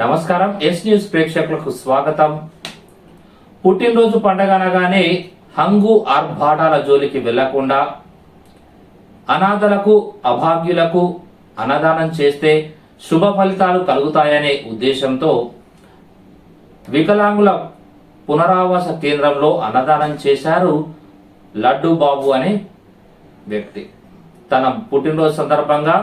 నమస్కారం. Yes news ప్రేక్షకులకు స్వాగతం. పుట్టినరోజు పండగ అనగానే హంగు ఆర్భాటాల జోలికి వెళ్ళకుండా అనాథలకు అభాగ్యులకు అన్నదానం చేస్తే శుభ ఫలితాలు కలుగుతాయనే ఉద్దేశంతో వికలాంగుల పునరావాస కేంద్రంలో అన్నదానం చేశారు లడ్డు బాబు అనే వ్యక్తి. తన పుట్టినరోజు సందర్భంగా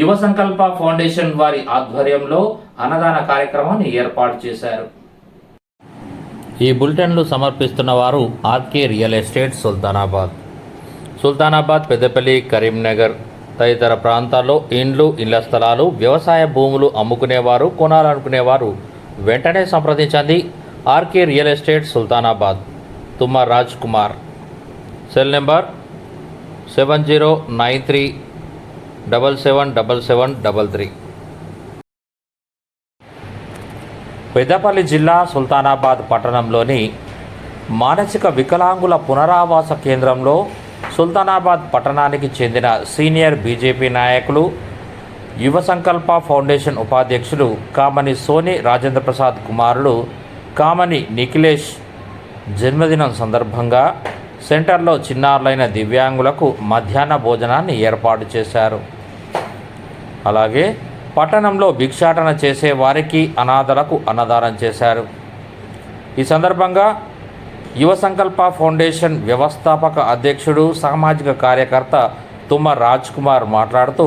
యువ సంకల్ప ఫౌండేషన్ వారి ఆధ్వర్యంలో అన్నదాన కార్యక్రమాన్ని ఏర్పాటు చేశారు. ఈ బులెటిన్లు సమర్పిస్తున్న వారు RK real estate Sultanabad. Sultanabad Peddapalli Karimnagar తదితర ప్రాంతాల్లో ఇండ్లు ఇళ్ళ స్థలాలు వ్యవసాయ భూములు అమ్ముకునేవారు కొనాలనుకునేవారు వెంటనే సంప్రదించండి. RK real estate Sultanabad. Thumma Raj Kumar. Cell number seven zero nine three double seven double seven double three. Peddapalli జిల్లా సుల్తానాబాద్ పట్టణంలోని మానసిక వికలాంగుల పునరావాస కేంద్రంలో సుల్తానాబాద్ పట్టణానికి చెందిన సీనియర్ బీజేపీ నాయకులు యువ సంకల్ప ఫౌండేషన్ ఉపాధ్యక్షులు కామని సోని రాజేంద్ర ప్రసాద్ కుమారుడు కామని నిఖిలేష్ జన్మదినం సందర్భంగా సెంటర్లో చిన్నారులైన దివ్యాంగులకు మధ్యాహ్న భోజనాన్ని ఏర్పాటు చేశారు. అలాగే పట్టణంలో భిక్షాటన చేసే వారికి అనాథలకు అన్నదానం చేశారు. ఈ సందర్భంగా యువ సంకల్ప ఫౌండేషన్ వ్యవస్థాపక అధ్యక్షుడు సామాజిక కార్యకర్త తుమ్మ రాజ్ కుమార్ మాట్లాడుతూ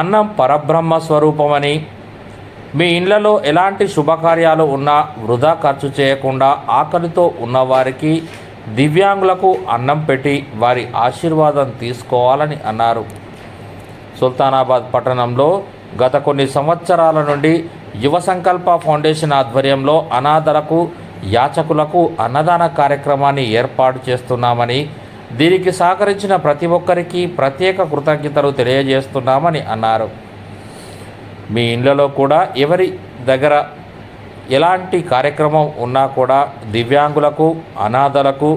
అన్నం పరబ్రహ్మ స్వరూపమని. మీ ఇళ్ళలో ఎలాంటి శుభకార్యాలు ఉన్నా వృధా ఖర్చు చేయకుండా ఆకలితో ఉన్నవారికి దివ్యాంగులకు అన్నం పెట్టి వారి ఆశీర్వాదం తీసుకోవాలని అన్నారు. సుల్తానాబాద్ పట్టణంలో గత కొన్ని సంవత్సరాల నుండి యువ సంకల్ప ఫౌండేషన్ ఆధ్వర్యంలో అనాథలకు యాచకులకు అన్నదాన కార్యక్రమాన్ని ఏర్పాటు చేస్తున్నామని దీనికి సహకరించిన ప్రతి ఒక్కరికి ప్రత్యేక కృతజ్ఞతలు తెలియజేస్తున్నామని అన్నారు. మీ ఇళ్ళలో కూడా ఎవరి దగ్గర ఎలాంటి కార్యక్రమం ఉన్నా కూడా దివ్యాంగులకు అనాథలకు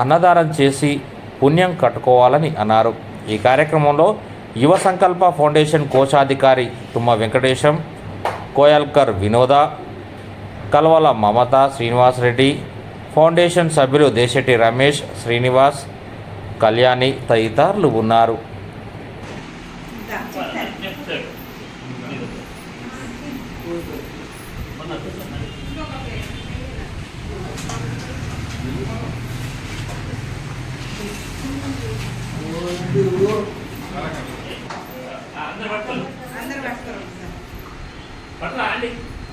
అన్నదానం చేసి పుణ్యం కట్టుకోవాలని అన్నారు. ఈ కార్యక్రమంలో యువ సంకల్ప ఫౌండేషన్ కోశాధికారి తుమ్మ వెంకటేశం కోయల్కర్ వినోద కల్వల మమత శ్రీనివాసరెడ్డి ఫౌండేషన్ సభ్యులు దేశెట్టి రమేష్ శ్రీనివాస్ కళ్యాణి తదితరులు ఉన్నారు. అందరు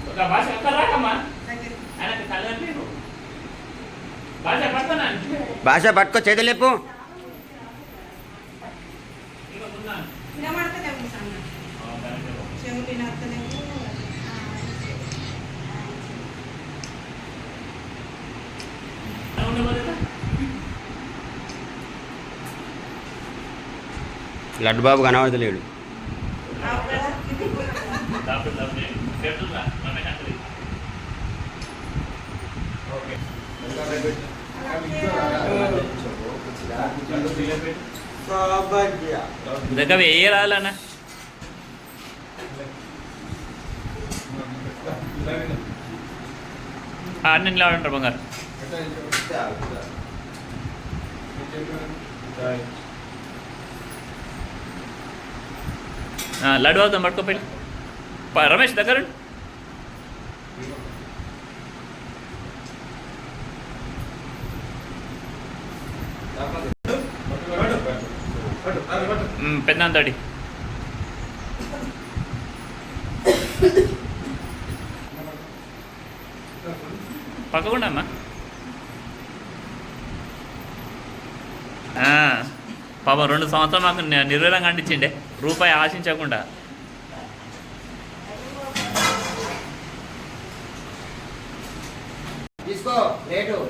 ఒక భాష అక్కడ రాకమ్మా దగ్గర ఆయనకు లేదు భాష భాష పట్టుకో చేతులు లేపు. ఇక ఉన్నాను వినబడతలేవు సన్న చెవులు వినత్తలేవు లడ్డు బాబు కనబడతలేడు దగ్గర ఏ రాలన్నా అన్ని నిలబడంటారు బంగారు ఆ, లడ్డు అవుతాం పట్టుకోపోయి రమేష్ దగ్గర ఉండు. మ్, పక్కకుండా అమ్మా. పాపం రెండు సంవత్సరాలు మాకు ని- నిర్వీర్యంగా అంటించిండే. రూపాయి ఆశించకుండా. తీసుకో రేటు.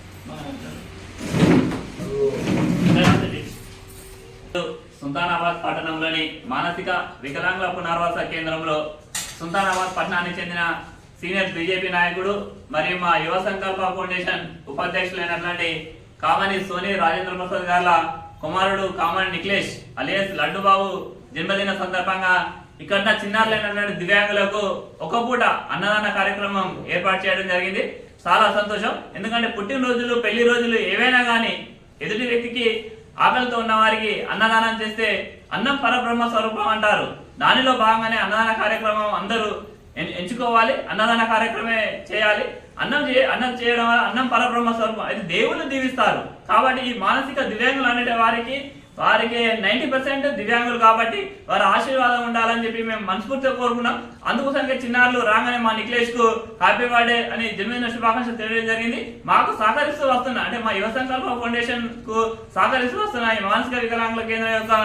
సుల్తానాబాద్ పట్టణంలోని మానసిక వికలాంగుల పునర్వాస కేంద్రంలో సుల్తానాబాద్ పట్టణానికి చెందిన సీనియర్ బీజేపీ నాయకుడు మరియు మా యువ సంకల్ప ఫౌండేషన్ ఉపాధ్యక్షులైనటువంటి కామని సోని రాజేంద్ర ప్రసాద్ గార్ల కుమారుడు కామని నిఖిలేష్ అలియస్ లడ్డుబాబు జన్మదిన సందర్భంగా ఇక్కడ చిన్నారులైనటువంటి దివ్యాంగులకు ఒక పూట అన్నదాన కార్యక్రమం ఏర్పాటు చేయడం జరిగింది. చాలా సంతోషం. ఎందుకంటే పుట్టినరోజులు పెళ్ళి రోజులు ఏవైనా కానీ ఎదుటి వ్యక్తికి ఆకలితో ఉన్న వారికి అన్నదానం చేస్తే అన్నం పరబ్రహ్మ స్వరూపం అంటారు. దానిలో భాగంగానే అన్నదాన కార్యక్రమం అందరూ ఎంచుకోవాలి. అన్నదాన కార్యక్రమే చేయాలి. అన్నం చే అన్నం చేయడం వల్ల అన్నం పరబ్రహ్మ స్వరూపం. అది దేవుళ్ళు దీవిస్తారు. కాబట్టి ఈ మానసిక దివ్యాంగులు అనేటి వారికి వారికి నైంటీ పర్సెంట్ దివ్యాంగులు కాబట్టి వారి ఆశీర్వాదం ఉండాలని చెప్పి మేము మనస్ఫూర్తిగా కోరుకున్నాం అందుకోసంగా చిన్నారులు రాగానే మా నిఖిలేష్కు హ్యాపీ బర్త్డే అని జన్మదిన శుభాకాంక్షలు తెలియడం జరిగింది. మాకు సహకరిస్తూ వస్తున్నా అంటే మా యువ సంకల్ప ఫౌండేషన్కు సహకరిస్తూ వస్తున్న ఈ మానసిక వికలాంగుల కేంద్రం యొక్క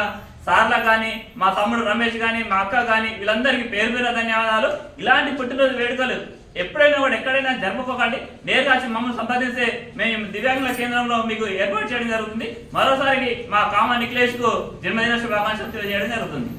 సార్ల కానీ మా తమ్ముడు రమేష్ కానీ మా అక్క కానీ వీళ్ళందరికీ పేరు పేరు ధన్యవాదాలు. ఇలాంటి పుట్టినరోజు వేడుకలు ఎప్పుడైనా కూడా ఎక్కడైనా జరుపుకోకండి. నేరుగా వచ్చి మమ్మల్ని సంపాదిస్తే మేము దివ్యాంగుల కేంద్రంలో మీకు ఏర్పాటు చేయడం జరుగుతుంది. మరోసారి మా కామ నిక్లేష్కు జన్మదిన శుభాకాంక్షలు తెలియజేయడం జరుగుతుంది.